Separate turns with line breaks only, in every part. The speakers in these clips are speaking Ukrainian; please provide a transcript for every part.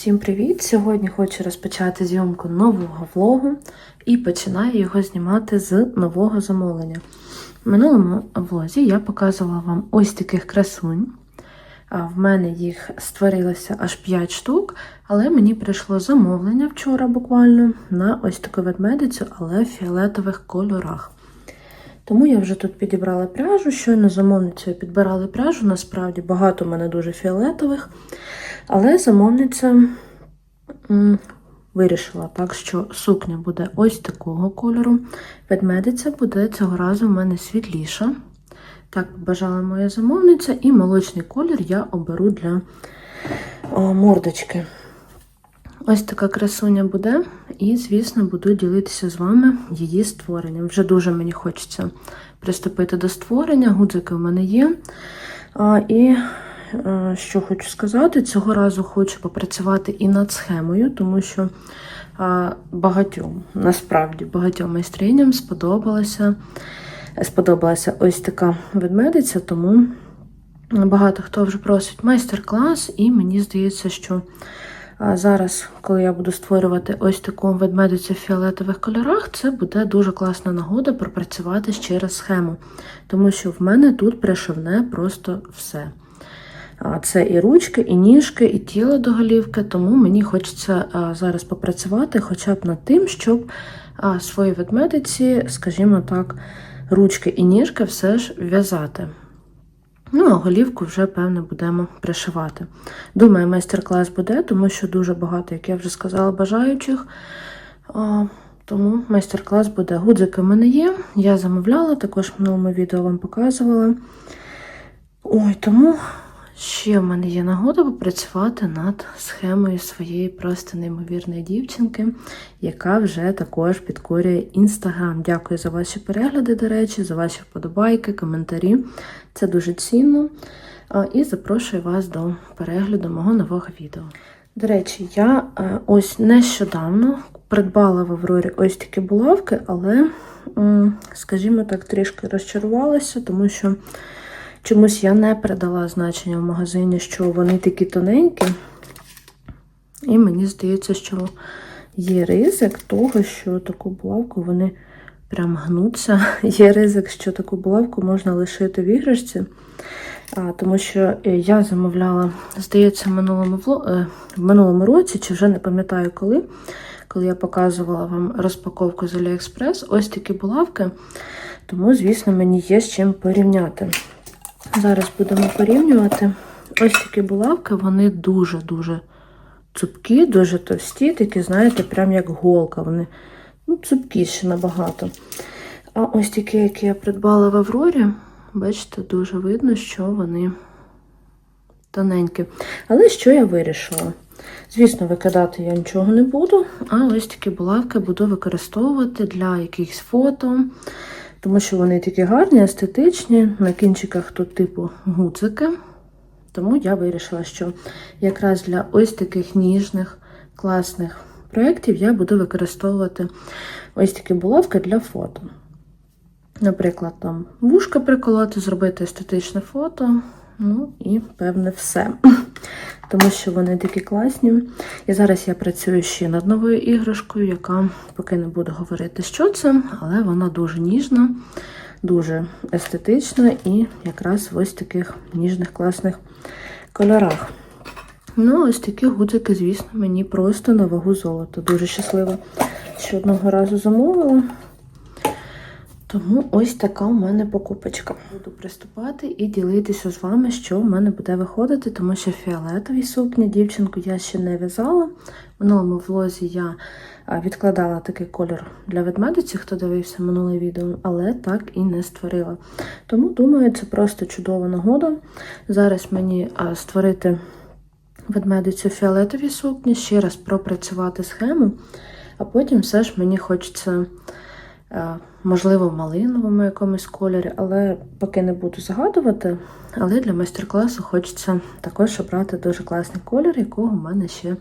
Всім привіт! Сьогодні хочу розпочати зйомку нового влогу і починаю його знімати з нового замовлення. В минулому влозі я показувала вам ось таких красунь. В мене їх створилося аж 5 штук, але мені прийшло замовлення вчора буквально на ось таку ведмедицю, але в фіолетових кольорах. Тому я вже тут підібрала пряжу, щойно замовницею підбирали пряжу. Насправді багато в мене дуже фіолетових. Але замовниця вирішила так, що сукня буде ось такого кольору. Ведмедиця буде цього разу в мене світліша. Так бажала моя замовниця, і молочний колір я оберу для мордочки. Ось така красуня буде, і, звісно, буду ділитися з вами її створенням. Вже дуже мені хочеться приступити до створення. Гудзики в мене є. І що хочу сказати, цього разу хочу попрацювати і над схемою, тому що багатьом, насправді, багатьом майстриням сподобалося, сподобалася ось така ведмедиця, тому багато хто вже просить майстер-клас, і мені здається, що зараз, коли я буду створювати ось таку ведмедицю в фіолетових кольорах, це буде дуже класна нагода пропрацювати ще раз схему, тому що в мене тут пришивне просто все. Це і ручки, і ніжки, і тіло до голівки, тому мені хочеться зараз попрацювати хоча б над тим, щоб свої ведмедиці, скажімо так, ручки і ніжки все ж в'язати. Ну, а голівку вже, певне, будемо пришивати. Думаю, майстер-клас буде, тому що дуже багато, як я вже сказала, бажаючих. Тому майстер-клас буде. Гудзики в мене є. Я замовляла, також в минулому відео вам показувала. Ой, тому ще в мене є нагода попрацювати над схемою своєї просто неймовірної дівчинки, яка вже також підкорює інстаграм. Дякую за ваші перегляди, до речі, за ваші вподобайки, коментарі. Це дуже цінно. І запрошую вас до перегляду мого нового відео. До речі, я е, ось нещодавно придбала в Аврорі ось такі булавки, але, скажімо так, трішки розчарувалася, тому що чомусь я не передала значення в магазині, що вони такі тоненькі. І мені здається, що є ризик того, що таку булавку вони прям гнуться. Є ризик, що таку булавку можна лишити в іграшці. А, тому що е, я замовляла, здається, в минулому, е, в минулому році, чи вже не пам'ятаю коли, коли я показувала вам розпаковку з AliExpress, ось такі булавки. Тому, звісно, мені є з чим порівняти. Зараз будемо порівнювати. Ось такі булавки, вони дуже-дуже цупкі, дуже товсті, такі, знаєте, прям як голка. Вони ну, цупкіші набагато. А ось такі, які я придбала в Аврорі, бачите, дуже видно, що вони тоненькі. Але що я вирішила? Звісно, викидати я нічого не буду, а ось такі булавки буду використовувати для якихось фото, тому що вони такі гарні, естетичні. На кінчиках тут типу гуцики. Тому я вирішила, що якраз для ось таких ніжних, класних проєктів я буду використовувати ось такі булавки для фото. Наприклад, там вушка приколоти, зробити естетичне фото. Ну і певне все. Тому що вони такі класні. І зараз я працюю ще над новою іграшкою, яка поки не буду говорити, що це, але вона дуже ніжна, дуже естетична і якраз в ось таких ніжних класних кольорах. Ну, ось такі гудзики, звісно, мені просто на вагу золота. Дуже щаслива, що одного разу замовила. Тому ось така у мене покупочка. Буду приступати і ділитися з вами, що в мене буде виходити, тому що фіолетові сукні дівчинку я ще не в'язала. В минулому влозі я відкладала такий колір для ведмедиці, хто дивився минуле відео, але так і не створила. Тому, думаю, це просто чудова нагода. Зараз мені створити ведмедицю фіолетові сукні, ще раз пропрацювати схему, а потім все ж мені хочеться. Можливо, в малиновому якомусь кольорі, але поки не буду загадувати. Але для майстер-класу хочеться також обрати дуже класний колір, якого в мене ще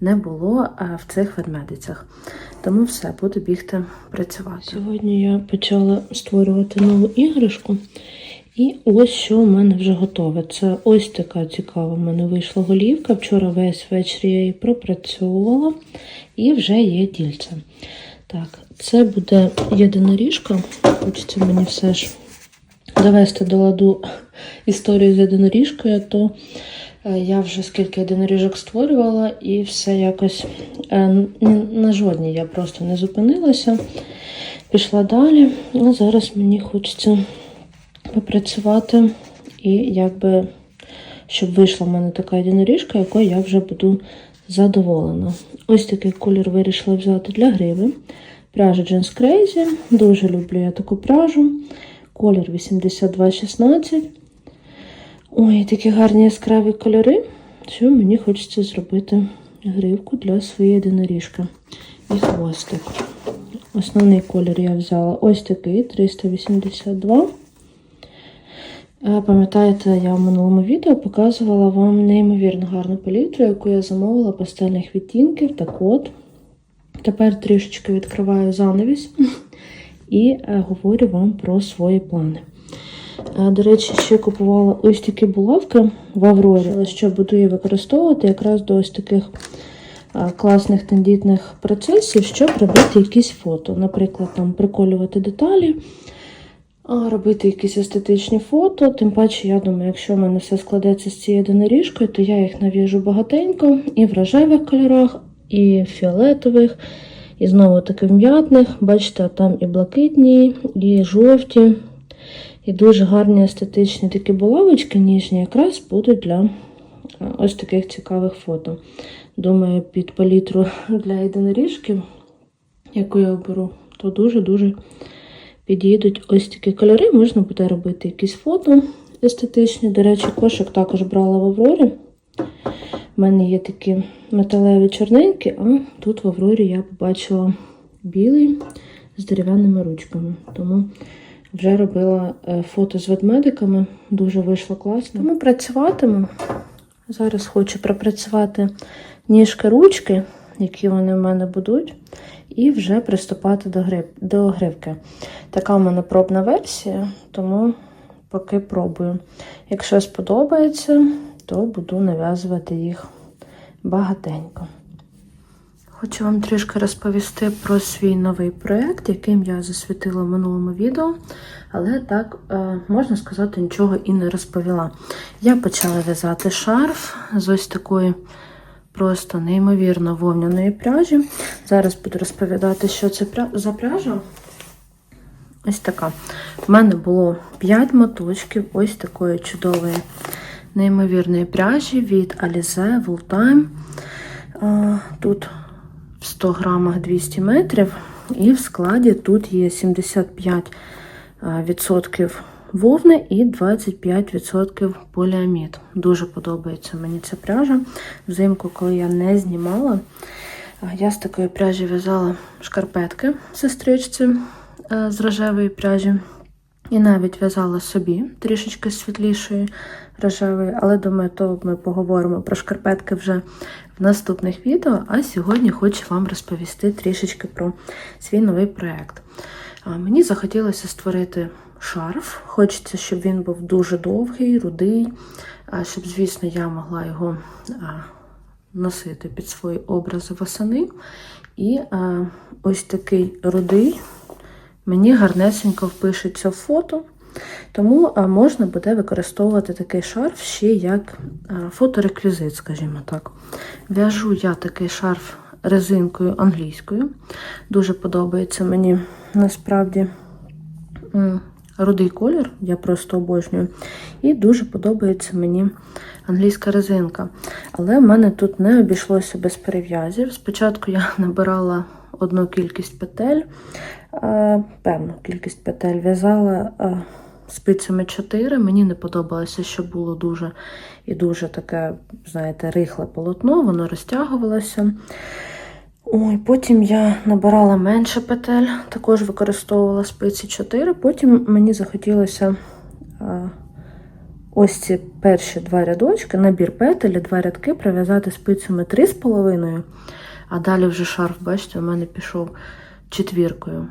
не було в цих ведмедицях. Тому все, буду бігти працювати. Сьогодні я почала створювати нову іграшку, І ось що у мене вже готове. Це ось така цікава в мене вийшла голівка. Вчора весь вечір я її пропрацьовувала і вже є дільце. Так, це буде єдиноріжка. Хочеться мені все ж довести до ладу історію з єдиноріжкою, то е, я вже скільки єдиноріжок створювала, і все якось е, на жодній я просто не зупинилася. Пішла далі. А зараз мені хочеться попрацювати і якби, щоб вийшла в мене така єдиноріжка, якою я вже буду задоволена. Ось такий колір вирішила взяти для гриви. Пряжа Jeans Crazy. Дуже люблю я таку пряжу. Колір 8216. Ой, такі гарні яскраві кольори, що мені хочеться зробити гривку для своєї єдиноріжки. І хвостик. Основний колір я взяла ось такий 382. Е, Пам'ятаєте, я в минулому відео показувала вам неймовірно гарну палітру, яку я замовила пастельних відтінків. Так от, тепер трішечки відкриваю занавіс і е, говорю вам про свої плани. Е, До речі, ще купувала ось такі булавки в Аврорі, що буду її використовувати якраз до ось таких класних тендітних процесів, щоб робити якісь фото. Наприклад, там приколювати деталі, робити якісь естетичні фото. Тим паче, я думаю, якщо в мене все складеться з цією доноріжкою, то я їх нав'яжу багатенько і в рожевих кольорах, і в фіолетових, і знову таки в м'ятних. Бачите, там і блакитні, і жовті. І дуже гарні естетичні такі булавочки ніжні, якраз будуть для ось таких цікавих фото. Думаю, під палітру для єдиноріжки, яку я оберу, то дуже-дуже підійдуть ось такі кольори. Можна буде робити якісь фото естетичні. До речі, кошик також брала в Аврорі. У мене є такі металеві чорненькі, а тут в Аврорі я побачила білий з дерев'яними ручками. Тому вже робила е, фото з ведмедиками, дуже вийшло класно. Тому працюватиму. Зараз хочу пропрацювати ніжки ручки, які вони в мене будуть, і вже приступати до, гриб, до гривки. Така в мене пробна версія, тому поки пробую. Якщо сподобається, то буду нав'язувати їх багатенько. Хочу вам трішки розповісти про свій новий проєкт, яким я засвітила в минулому відео, але так, е, можна сказати, нічого і не розповіла. Я почала в'язати шарф з ось такої просто неймовірно вовняної пряжі. Зараз буду розповідати, що це за пряжа. Ось така. У мене було 5 моточків ось такої чудової, неймовірної пряжі від Alize Wool Time. Тут в 100 грамах 200 метрів, і в складі тут є 75% відсотків вовни і 25% поліамід. Дуже подобається мені ця пряжа. Взимку, коли я не знімала, я з такої пряжі в'язала шкарпетки сестричці е, з рожевої пряжі. І навіть в'язала собі трішечки світлішої рожевої, але думаю, то ми поговоримо про шкарпетки вже в наступних відео. А сьогодні хочу вам розповісти трішечки про свій новий проєкт. Мені захотілося створити шарф. Хочеться, щоб він був дуже довгий, рудий, щоб, звісно, я могла його носити під свої образи восени. І ось такий рудий мені гарнесенько впишеться в фото. Тому можна буде використовувати такий шарф ще як фотореквізит, скажімо так. В'яжу я такий шарф резинкою англійською. Дуже подобається мені насправді рудий колір, я просто обожнюю. І дуже подобається мені англійська резинка. Але в мене тут не обійшлося без перев'язів. Спочатку я набирала одну кількість петель, е, певну кількість петель в'язала е, спицями 4. Мені не подобалося, що було дуже і дуже таке, знаєте, рихле полотно, воно розтягувалося. Ой, потім я набирала менше петель, також використовувала спиці 4. Потім мені захотілося е, ось ці перші два рядочки, набір петель, два рядки пров'язати спицями 3,5, а далі вже шарф, бачите, у мене пішов четвіркою.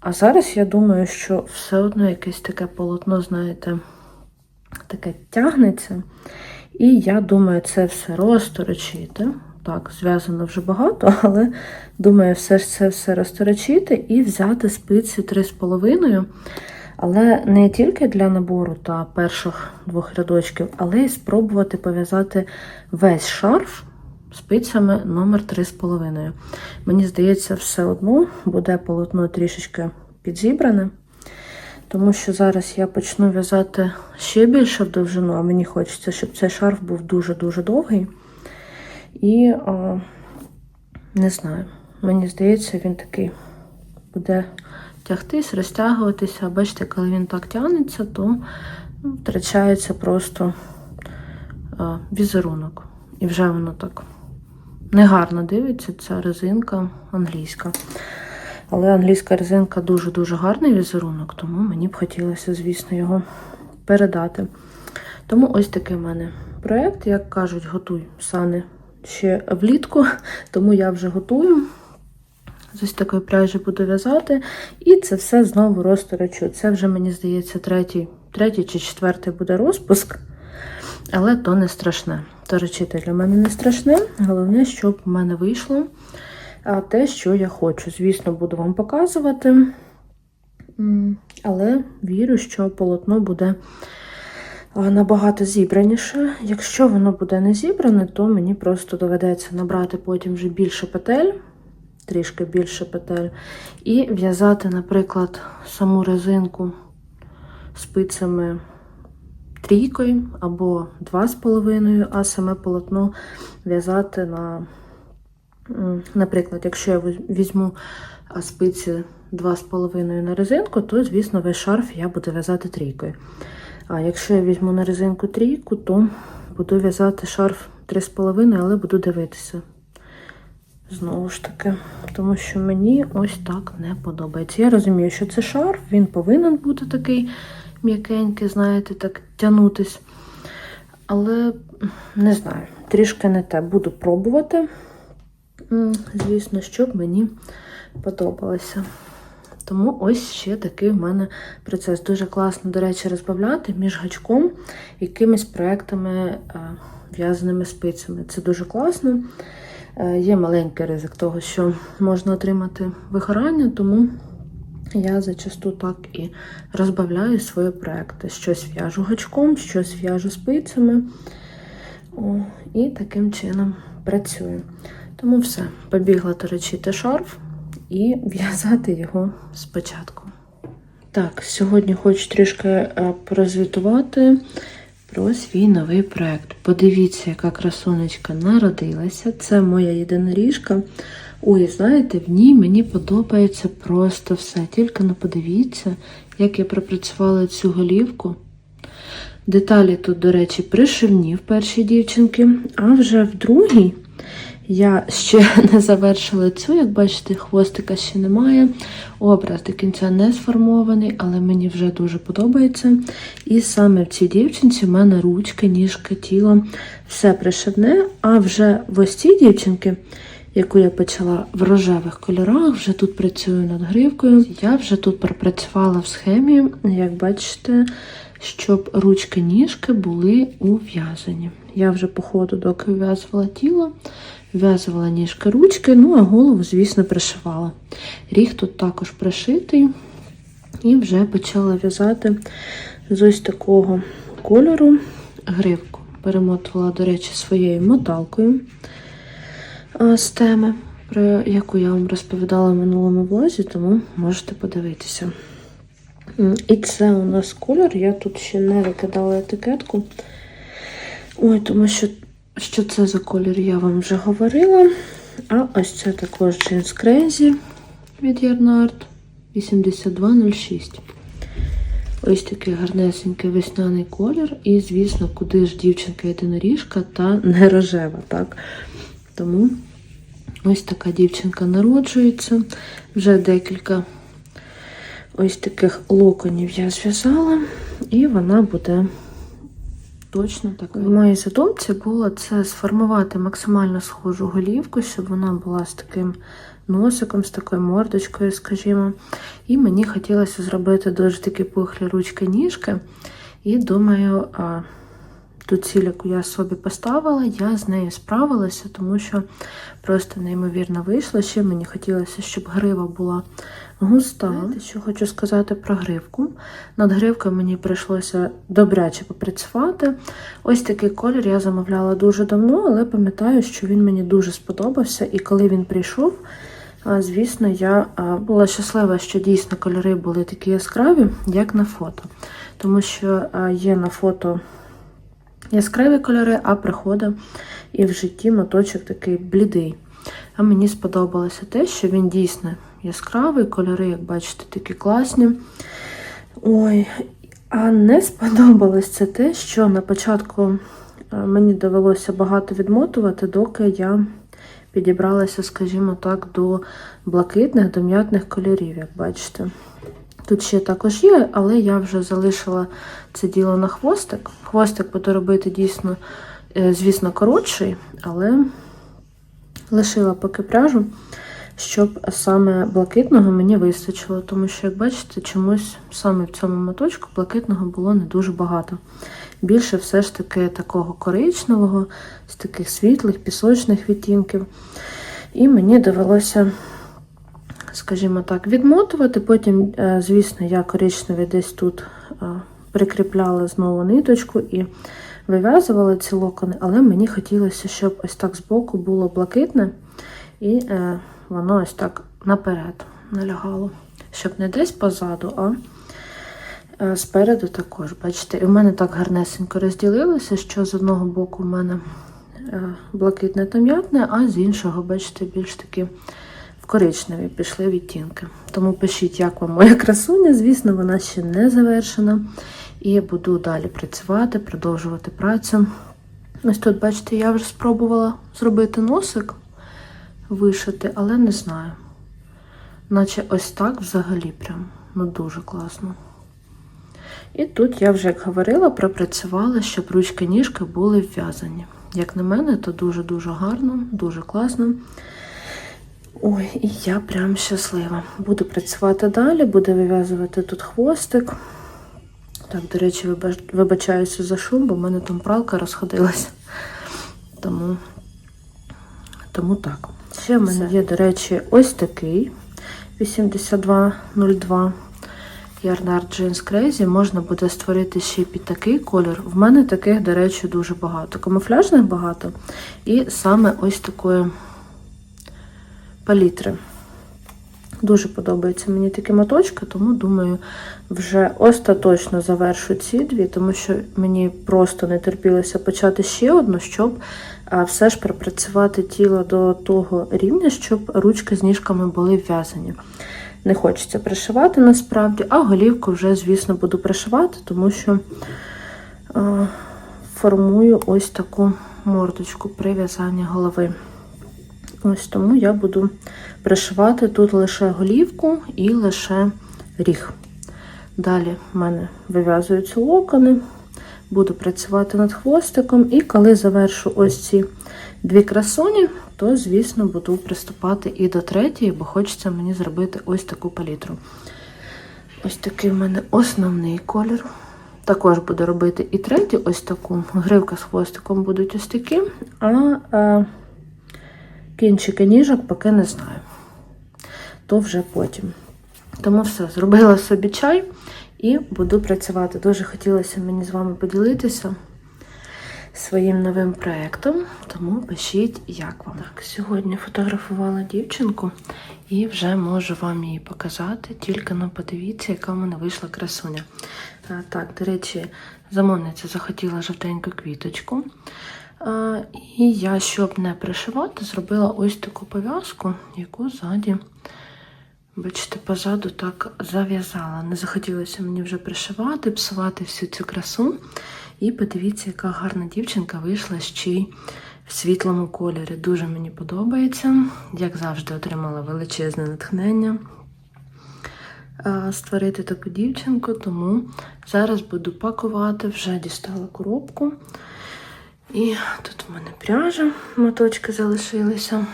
А зараз я думаю, що все одно якесь таке полотно, знаєте, таке тягнеться. І я думаю, це все розторочити. Так, зв'язано вже багато, але думаю, все це все розторочити і взяти спиці 3,5. Але не тільки для набору та перших двох рядочків, але й спробувати пов'язати весь шарф спицями номер 3,5. Мені здається, все одно буде полотно трішечки підзібране. Тому що зараз я почну в'язати ще більше в довжину, а мені хочеться, щоб цей шарф був дуже-дуже довгий. І о, не знаю, мені здається, він такий буде тягтись, розтягуватися. Бачите, коли він так тягнеться, то ну, втрачається просто а, візерунок. І вже воно так негарно дивиться, ця резинка англійська. Але англійська резинка дуже-дуже гарний візерунок, тому мені б хотілося, звісно, його передати. Тому ось такий в мене проєкт, як кажуть, готуй сани ще влітку, тому я вже готую. З ось такої пряжі буду в'язати. І це все знову розторочу. Це вже, мені здається, третій, третій чи четвертий буде розпуск. Але то не страшне. Торочити для мене не страшне. Головне, щоб в мене вийшло те, що я хочу. Звісно, буду вам показувати. Але вірю, що полотно буде набагато зібраніше. Якщо воно буде не зібране, то мені просто доведеться набрати потім вже більше петель, трішки більше петель, і в'язати, наприклад, саму резинку спицями трійкою або два з половиною, а саме полотно в'язати на, наприклад, якщо я візьму спиці два з половиною на резинку, то, звісно, весь шарф я буду в'язати трійкою. А якщо я візьму на резинку трійку, то буду в'язати шарф 3,5, але буду дивитися. Знову ж таки, тому що мені ось так не подобається. Я розумію, що це шарф, він повинен бути такий м'якенький, знаєте, так тянутись. Але не знаю, трішки не те. Буду пробувати. Звісно, щоб мені подобалося. Тому ось ще такий в мене процес. Дуже класно, до речі, розбавляти між гачком якимись проектами е, в'язаними спицями. Це дуже класно. Е, Є маленький ризик того, що можна отримати вигорання, тому я зачасту так і розбавляю свої проекти. Щось в'яжу гачком, щось в'яжу спицями. О, і таким чином працюю. Тому все, побігла торочити шарф і в'язати його спочатку. Так, сьогодні хочу трішки е, порозвітувати про свій новий проект. Подивіться, яка красунечка народилася. Це моя єдиноріжка. Ой, знаєте, в ній мені подобається просто все. Тільки не подивіться, як я пропрацювала цю голівку. Деталі тут, до речі, пришивні в першій дівчинки, а вже в другій я ще не завершила цю, як бачите, хвостика ще немає. Образ до кінця не сформований, але мені вже дуже подобається. І саме в цій дівчинці в мене ручки, ніжки, тіло, все пришивне. А вже в ось цій дівчинки, яку я почала в рожевих кольорах, вже тут працюю над гривкою. Я вже тут пропрацювала в схемі, як бачите, щоб ручки-ніжки були ув'язані. Я вже по ходу, доки в'язувала тіло, в'язувала ніжки ручки, ну а голову, звісно, пришивала. Ріг тут також пришитий. І вже почала в'язати з ось такого кольору гривку. Перемотувала, до речі, своєю моталкою з теми, про яку я вам розповідала в минулому влозі, тому можете подивитися. І це у нас колір. Я тут ще не викидала етикетку. Ой, тому що, що це за колір, я вам вже говорила. А ось це також Jeans Crazy від Yarnart 8206. Ось такий гарнесенький весняний колір. І, звісно, куди ж дівчинка єдиноріжка та не рожева, так? Тому ось така дівчинка народжується. Вже декілька ось таких локонів я зв'язала, і вона буде точно така. В моїй задумці було це сформувати максимально схожу голівку, щоб вона була з таким носиком, з такою мордочкою, скажімо. І мені хотілося зробити дуже такі пухлі ручки-ніжки. І думаю, ту ціль, яку я собі поставила, я з нею справилася, тому що просто неймовірно вийшло. Ще мені хотілося, щоб грива була густа. Знаєте, що хочу сказати про гривку. Над гривкою мені прийшлося добряче попрацювати. Ось такий колір я замовляла дуже давно, але пам'ятаю, що він мені дуже сподобався, і коли він прийшов. Звісно, я була щаслива, що дійсно кольори були такі яскраві, як на фото. Тому що є на фото яскраві кольори, а приходить і в житті моточок такий блідий. А мені сподобалося те, що він дійсно яскравий, кольори, як бачите, такі класні. Ой, а не сподобалось це те, що на початку мені довелося багато відмотувати, доки я підібралася, скажімо так, до блакитних, до м'ятних кольорів, як бачите. Тут ще також є, але я вже залишила це діло на хвостик. Хвостик буду робити дійсно, е, звісно, коротший, але лишила поки пряжу, щоб саме блакитного мені вистачило, тому що, як бачите, чомусь саме в цьому моточку блакитного було не дуже багато. Більше все ж таки такого коричневого, з таких світлих, пісочних відтінків. І мені довелося, скажімо так, відмотувати. Потім, е, звісно, я коричневий десь тут е, прикріпляла знову ниточку і вив'язувала ці локони, але мені хотілося, щоб ось так збоку було блакитне, і е, воно ось так наперед налягало. Щоб не десь позаду, а Е, Спереду також, бачите, і в мене так гарнесенько розділилося, що з одного боку в мене е, блакитне та м'ятне, а з іншого, бачите, більш таки в коричневі пішли відтінки. Тому пишіть, як вам моя красуня. Звісно, вона ще не завершена. І буду далі працювати, продовжувати працю. Ось тут, бачите, я вже спробувала зробити носик, вишити, але не знаю. Наче ось так взагалі прям ну дуже класно. І тут я вже, як говорила, пропрацювала, щоб ручки ніжки були вв'язані. Як на мене, то дуже-дуже гарно, дуже класно. Ой, і я прям щаслива. Буду працювати далі, буду вив'язувати тут хвостик. Так, до речі, вибачаюся за шум, бо в мене там пралка розходилася. Тому, тому так. Ще в мене є, до речі, ось такий 8202. Ярнард Jeans Crazy можна буде створити ще під такий колір. В мене таких, до речі, дуже багато. Камуфляжних багато. І саме ось такої палітри. Дуже подобаються мені такі моточки, тому думаю, вже остаточно завершу ці дві, тому що мені просто не терпілося почати ще одну, щоб все ж пропрацювати тіло до того рівня, щоб ручки з ніжками були в'язані. Не хочеться пришивати насправді, а голівку вже, звісно, буду пришивати, тому що формую ось таку мордочку при в'язанні голови. Ось тому я буду пришивати тут лише голівку і лише ріг. Далі в мене вив'язуються локони, буду працювати над хвостиком, і коли завершу ось ці дві красуні, то, звісно, буду приступати і до третьої, бо хочеться мені зробити ось таку палітру. Ось такий в мене основний колір. Також буду робити і третю, ось таку. Гривка з хвостиком будуть ось такі, а, а кінчики ніжок поки не знаю. То вже потім. Тому все, зробила собі чай і буду працювати. Дуже хотілося мені з вами поділитися своїм новим проєктом, тому пишіть, як вам. Так, Сьогодні фотографувала дівчинку і вже можу вам її показати. Тільки ну подивіться, яка в мене вийшла красуня. Так, до речі, замовниця захотіла жовтеньку квіточку. І я, щоб не пришивати, зробила ось таку пов'язку, яку ззаді. Бачите, позаду так зав'язала. Не захотілося мені вже пришивати, псувати всю цю красу. І подивіться, яка гарна дівчинка вийшла ще й в світлому кольорі. Дуже мені подобається. Як завжди, отримала величезне натхнення створити таку дівчинку, тому зараз буду пакувати, вже дістала коробку. І тут в мене пряжа, моточки залишилися.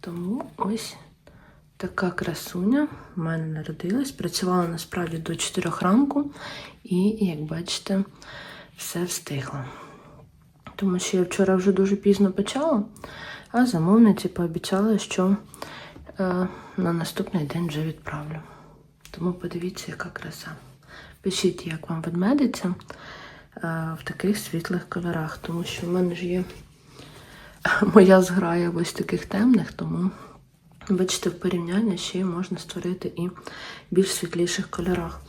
Тому ось Така красуня в мене народилась. Працювала насправді до 4 ранку, і, як бачите, все встигла. Тому що я вчора вже дуже пізно почала, а замовниці пообіцяли, що е, на наступний день вже відправлю. Тому подивіться, яка краса. Пишіть, як вам ведмедиця е, в таких світлих кольорах, тому що в мене ж є моя зграя ось таких темних, тому бачите, в порівнянні ще можна створити і більш світліших кольорах.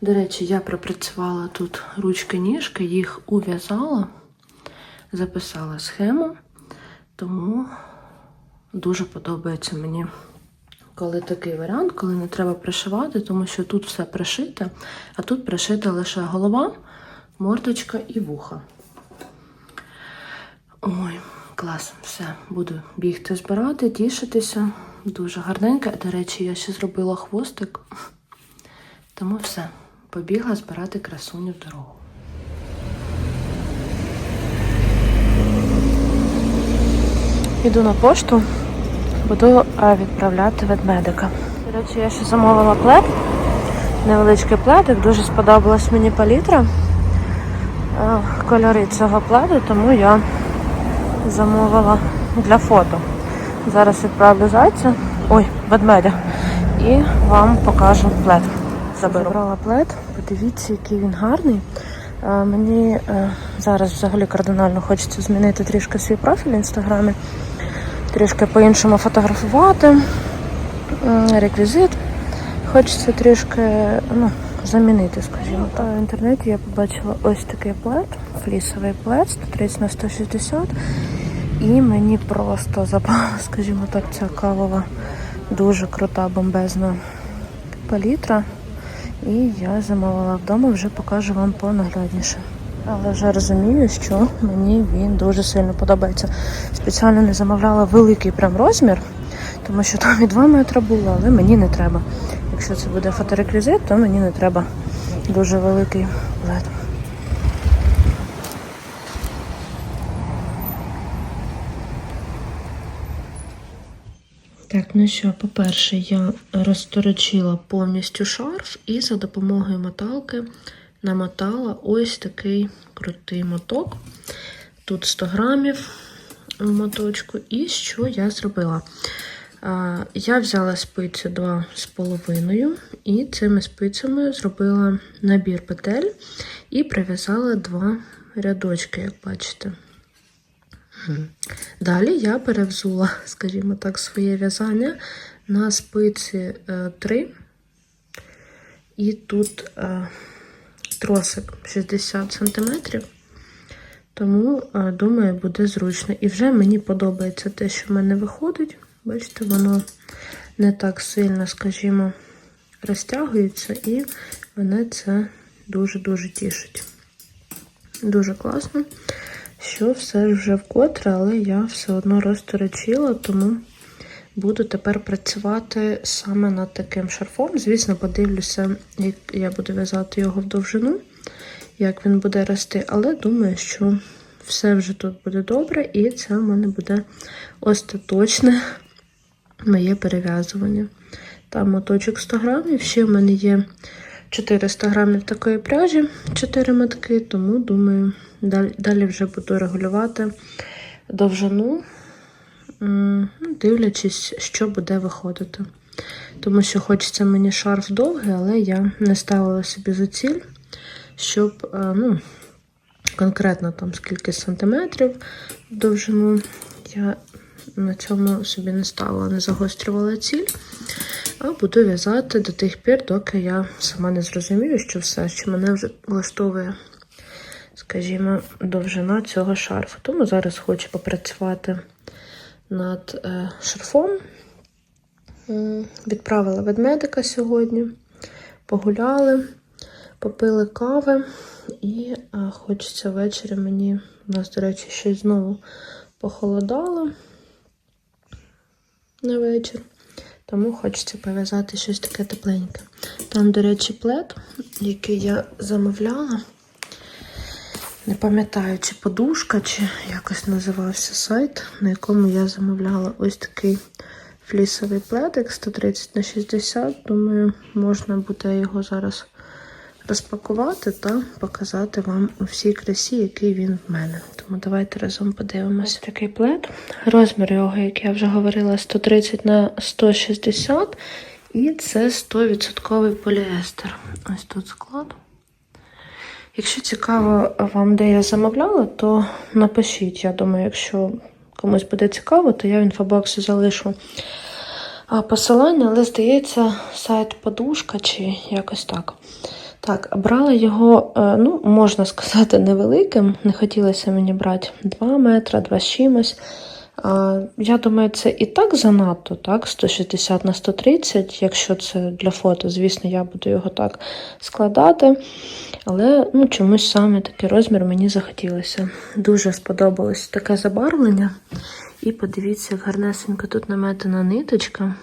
До речі, я пропрацювала тут ручки-ніжки, їх ув'язала, записала схему, тому дуже подобається мені, коли такий варіант, коли не треба пришивати, тому що тут все пришите, а тут пришита лише голова, мордочка і вуха. Ой, клас, все, буду бігти збирати, тішитися. Дуже гарненько. До речі, я ще зробила хвостик. Тому все, побігла збирати красуню в дорогу. Іду на пошту, буду відправляти ведмедика. До речі, я ще замовила плед. Невеличкий пледик, дуже сподобалась мені палітра. Е, Кольори цього пледу, тому я замовила для фото. Зараз відправлю зайця, ой, ведмедя, і вам покажу плед. Заберу. Забрала плед, подивіться, який він гарний. Е, Мені е, зараз взагалі кардинально хочеться змінити трішки свій профіль в інстаграмі, трішки по-іншому фотографувати, реквізит. Хочеться трішки ну, замінити, скажімо так. В інтернеті я побачила ось такий плед, флісовий плед 130 на 160. І мені просто запала, скажімо так, ця кавова, дуже крута, бомбезна палітра. І я замовила вдома, вже покажу вам понаглядніше. Але вже розумію, що мені він дуже сильно подобається. Спеціально не замовляла великий прям розмір, тому що там і 2 метри було, але мені не треба. Якщо це буде фотореквізит, то мені не треба дуже великий плед. Так, ну що, по-перше, я розторочила повністю шарф і за допомогою моталки намотала ось такий крутий моток. Тут 100 грамів в моточку. І що я зробила? Я взяла спиці 2,5 і цими спицями зробила набір петель і прив'язала два рядочки, як бачите. Далі я перевзула, скажімо так, своє в'язання на спиці 3. І тут е, тросик 60 см. Тому, е, думаю, буде зручно. І вже мені подобається те, що в мене виходить. Бачите, воно не так сильно, скажімо, розтягується, і мене це дуже-дуже тішить. Дуже класно що все вже вкотре, але я все одно розторочила, тому буду тепер працювати саме над таким шарфом. Звісно, подивлюся, як я буду в'язати його в довжину, як він буде рости, але думаю, що все вже тут буде добре, і це в мене буде остаточне моє перев'язування. Там моточок 100 грамів, ще в мене є 400 грамів такої пряжі, 4 мотки, тому думаю, далі, далі вже буду регулювати довжину, ну, дивлячись, що буде виходити. Тому що хочеться мені шарф довгий, але я не ставила собі за ціль, щоб е, ну, конкретно там скільки сантиметрів довжину я на цьому собі не ставила, не загострювала ціль. А буду в'язати до тих пір, доки я сама не зрозумію, що все, що мене вже влаштовує, скажімо, довжина цього шарфу. Тому зараз хочу попрацювати над е, шарфом. Відправила ведмедика сьогодні, погуляли, попили кави, і е, хочеться ввечері мені, у нас, до речі, щось знову похолодало на вечір. Тому хочеться пов'язати щось таке тепленьке. Там, до речі, плед, який я замовляла. Не пам'ятаю, чи подушка, чи якось називався сайт, на якому я замовляла ось такий флісовий пледик 130 на 60. Думаю, можна буде його зараз розпакувати та показати вам у всій красі, який він в мене. Тому давайте разом подивимось. Ось такий плед. Розмір його, як я вже говорила, 130 на 160. І це 100% поліестер. Ось тут склад. Якщо цікаво вам, де я замовляла, то напишіть. Я думаю, якщо комусь буде цікаво, то я в інфобоксі залишу посилання, але здається, сайт подушка чи якось так. Так, брала його, е, ну, можна сказати, невеликим. Не хотілося мені брати 2 метри, 2 з чимось. Я думаю, це і так занадто, так, 160 на 130, якщо це для фото, звісно, я буду його так складати. Але ну, чомусь саме такий розмір мені захотілося. Дуже сподобалось таке забарвлення. І подивіться, як гарнесенько тут наметена ниточка.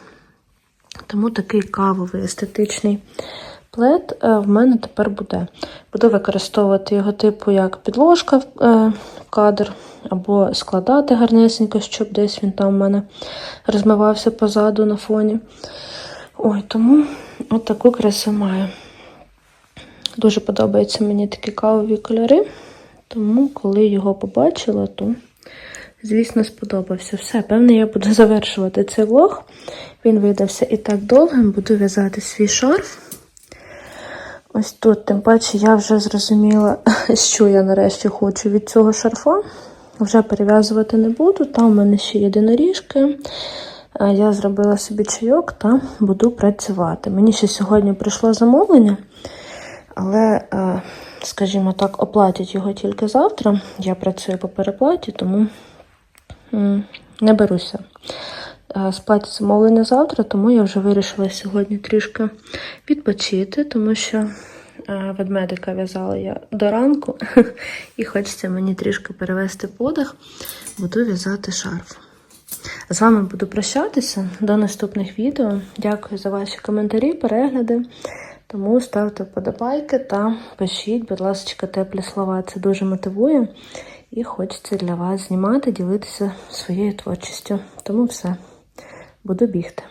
Тому такий кавовий естетичний плед е, в мене тепер буде. Буду використовувати його типу як підложка в е, кадр, або складати гарнесенько, щоб десь він там у мене розмивався позаду на фоні. Ой, тому от таку красу маю. Дуже подобаються мені такі кавові кольори, тому коли його побачила, то, звісно, сподобався. Все, певне, я буду завершувати цей влог. Він видався і так довгим, буду в'язати свій шарф. Ось тут, тим паче, я вже зрозуміла, що я нарешті хочу від цього шарфа. Вже перев'язувати не буду. Там у мене ще єдиноріжки. Я зробила собі чайок та буду працювати. Мені ще сьогодні прийшло замовлення, але, е, скажімо так, оплатять його тільки завтра. Я працюю по переплаті, тому не беруся. Е, Сплатять замовлення завтра, тому я вже вирішила сьогодні трішки відпочити, тому що е, ведмедика в'язала я до ранку, і хочеться мені трішки перевести подих, буду в'язати шарф. З вами буду прощатися до наступних відео. Дякую за ваші коментарі, перегляди. Тому ставте вподобайки та пишіть, будь ласка, теплі слова. Це дуже мотивує. І хочеться для вас знімати, ділитися своєю творчістю. Тому все, буду бігти.